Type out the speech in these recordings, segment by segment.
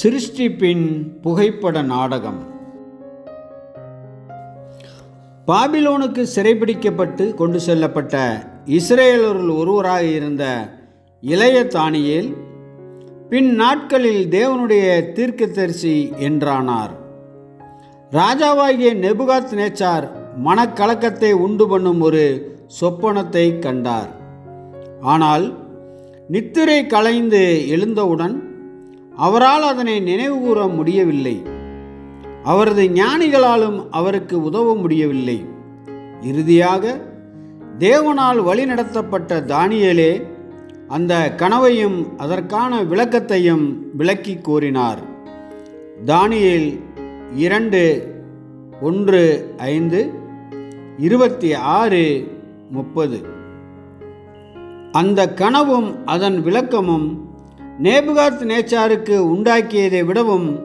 சிருஷ்டிப்பின் புகைப்பட நாடகம். பாபிலோனுக்கு சிறைபிடிக்கப்பட்டு கொண்டு செல்லப்பட்ட இஸ்ரேலருள் ஒருவராக இருந்த இளைய தானியேல் பின் நாட்களில் தேவனுடைய தீர்க்கதரிசி என்றானார். ராஜாவாகிய நெபுகாத் நேச்சார் மனக்கலக்கத்தை உண்டு பண்ணும் ஒரு சொப்பனத்தை கண்டார். ஆனால் நித்திரை கலைந்து எழுந்தவுடன் அவரால் அதனை நினைவுகூற முடியவில்லை. அவரது ஞானிகளாலும் அவருக்கு உதவ முடியவில்லை. இறுதியாக தேவனால் வழிநடத்தப்பட்ட தானியலே அந்த கனவையும் அதற்கான விளக்கத்தையும் விளக்கி கூறினார். தானியல் இரண்டு ஒன்று ஐந்து இருபத்தி ஆறு முப்பது. அந்த கனவும் அதன் விளக்கமும் நேபுகாத் நேச்சாருக்கு உண்டாக்கியதை விடவும்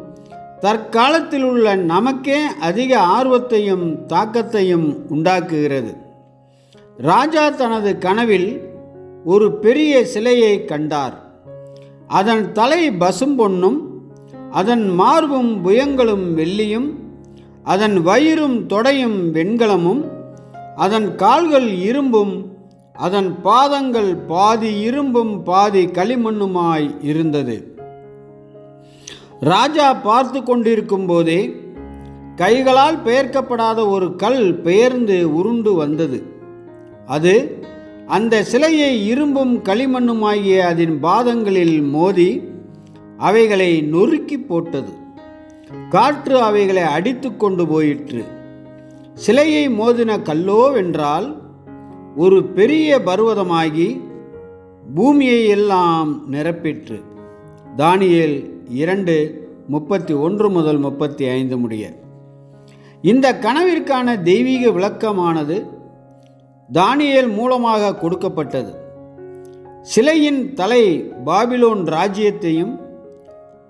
தற்காலத்தில் உள்ள நமக்கே அதிக ஆர்வத்தையும் தாக்கத்தையும் உண்டாக்குகிறது. ராஜா தனது கனவில் ஒரு பெரிய சிலையை கண்டார். அதன் தலை பசும் பொண்ணும் அதன் மார்பும் புயங்களும் வெள்ளியும் அதன் வயிறும் தொடையும் வெண்கலமும் அதன் கால்கள் இரும்பும் அதன் பாதங்கள் பாதி இரும்பும் பாதி களிமண்ணுமாய் இருந்தது. ராஜா பார்த்து கொண்டிருக்கும் போதே கைகளால் பெயர்க்கப்படாத ஒரு கல் பெயர்ந்து உருண்டு வந்தது. அது அந்த சிலையை இரும்பும் களிமண்ணுமாகிய அதன் பாதங்களில் மோதி அவைகளை நொறுக்கி போட்டது. காற்று அவைகளை அடித்து கொண்டு போயிற்று. சிலையை மோதின கல்லோவென்றால் ஒரு பெரிய பருவதமாகி பூமியை எல்லாம் நிரப்பிற்று. தானியேல் இரண்டு முப்பத்தி ஒன்று முதல் முப்பத்தி ஐந்து முடிய. இந்த கனவிற்கான தெய்வீக விளக்கமானது தானியேல் மூலமாக கொடுக்கப்பட்டது. சிலையின் தலை பாபிலோன் ராஜ்யத்தையும்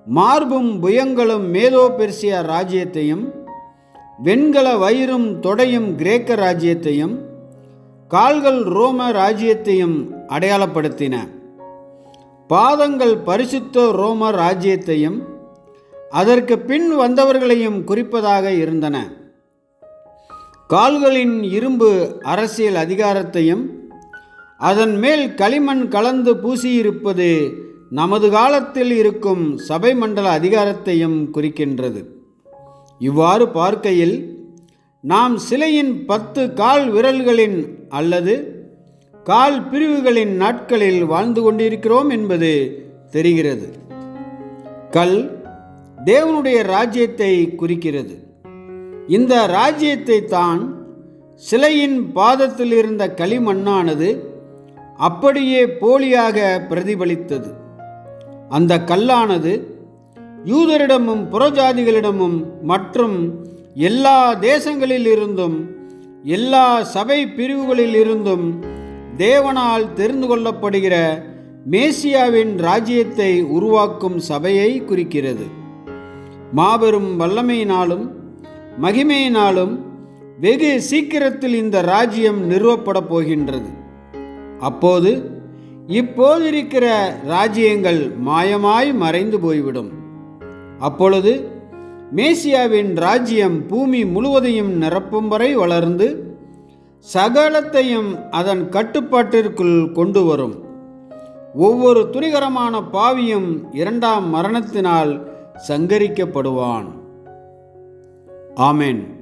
மார்பும் புயங்களும் மேதோ பெர்சியா ராஜ்யத்தையும் வெண்கல வயிறும் தொடையும் கிரேக்க ராஜ்யத்தையும் கால்கள் ரோம ராஜ்யத்தையும் அடையாளப்படுத்தின. பாதங்கள் பரிசுத்த ரோம ராஜ்யத்தையும் அதற்கு பின் வந்தவர்களையும் குறிப்பதாக இருந்தன. கால்களின் இரும்பு அரசியல் அதிகாரத்தையும் அதன் மேல் களிமண் கலந்து பூசியிருப்பது நமது காலத்தில் இருக்கும் சபை மண்டல அதிகாரத்தையும் குறிக்கின்றது. இவ்வாறு பார்க்கையில் நாம் சிலையின் பத்து கால் விரல்களின் அல்லது கால் பிரிவுகளின் நாட்களில் வாழ்ந்து கொண்டிருக்கிறோம் என்பது தெரிகிறது. கல் தேவனுடைய ராஜ்யத்தை குறிக்கிறது. இந்த ராஜ்யத்தை தான் சிலையின் பாதத்தில் இருந்த களிமண்ணானது அப்படியே போலியாக பிரதிபலித்தது. அந்த கல்லானது யூதரிடமும் புறஜாதிகளிடமும் மற்றும் எல்லா தேசங்களில் இருந்தும் எல்லா சபை பிரிவுகளில் இருந்தும் தேவனால் தெரிந்து கொள்ளப்படுகிற மேசியாவின் ராஜ்யத்தை உருவாக்கும் சபையை குறிக்கிறது. மாபெரும் வல்லமையினாலும் மகிமையினாலும் வெகு சீக்கிரத்தில் இந்த ராஜ்யம் நிறுவப்பட போகின்றது. அப்போது இப்போது இருக்கிற ராஜ்யங்கள் மாயமாய் மறைந்து போய்விடும். அப்பொழுது மேசியாவின் ராஜ்யம் பூமி முழுவதையும் நிரப்பும் வரை வளர்ந்து சகலத்தையும் அதன் கட்டுப்பாட்டிற்குள் கொண்டு வரும். ஒவ்வொரு துணிகரமான பாவியும் இரண்டாம் மரணத்தினால் சங்கரிக்கப்படுவான். ஆமேன்.